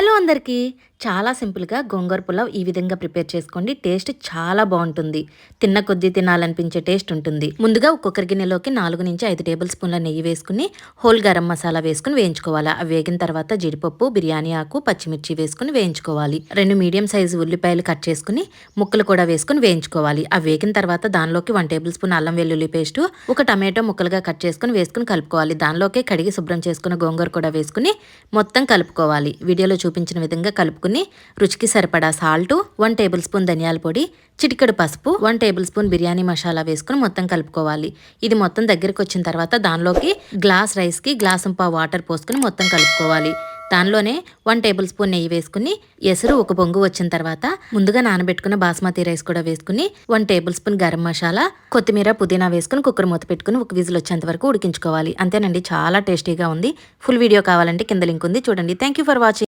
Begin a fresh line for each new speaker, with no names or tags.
Hello అందరికీ చాలా సింపుల్గా గోంగూర పులావ్ ఈ విధంగా ప్రిపేర్ చేసుకోండి. టేస్ట్ చాలా బాగుంటుంది. తిన్న కొద్దీ తినాలనిపించే టేస్ట్ ఉంటుంది. ముందుగా ఒక్కొక్కరి గిన్నెలోకి నాలుగు నుంచి ఐదు టేబుల్ స్పూన్ల నెయ్యి వేసుకుని హోల్ గరం మసాలా వేసుకుని వేయించుకోవాలి. అవి వేగిన తర్వాత జీడిపప్పు బిర్యానీ ఆకు పచ్చిమిర్చి వేసుకుని వేయించుకోవాలి. రెండు మీడియం సైజు ఉల్లిపాయలు కట్ చేసుకుని ముక్కలు కూడా వేసుకుని వేయించుకోవాలి. అవి వేగిన తర్వాత దానిలోకి వన్ టేబుల్ స్పూన్ అల్లం వెల్లుల్లి పేస్ట్ ఒక టమాటో ముక్కలుగా కట్ చేసుకుని వేసుకుని కలుపుకోవాలి. దానిలోకి కడిగి శుభ్రం చేసుకున్న గోంగూర కూడా వేసుకుని మొత్తం కలుపుకోవాలి. వీడియోలో చూపించిన విధంగా కలుపుకుని రుచికి సరిపడా సాల్ట్ వన్ టేబుల్ స్పూన్ ధనియాల పొడి చిటికెడు పసుపు one table spoon biryani masala వేసుకుని మొత్తం కలుపుకోవాలి. ఇది మొత్తం దగ్గరికి వచ్చిన తర్వాత దానిలోకి గ్లాస్ రైస్కి గ్లాస్ పా వాటర్ పోసుకుని మొత్తం కలుపుకోవాలి. దానిలోనే వన్ టేబుల్ స్పూన్ నెయ్యి వేసుకుని ఎసురు ఒక పొంగు వచ్చిన తర్వాత ముందుగా నానబెట్టుకున్న బాస్మతి రైస్ కూడా వేసుకుని one table spoon garam masala కొత్తిమీర పుదీనా వేసుకుని కుక్కర్ మూత పెట్టుకుని ఒక విజిల్ వచ్చేంత వరకు ఉడికించుకోవాలి. అంతేనండి చాలా టేస్టీగా ఉంది. ఫుల్ వీడియో కావాలంటే కింద లింక్ ఉంది చూడండి. Thank you for watching.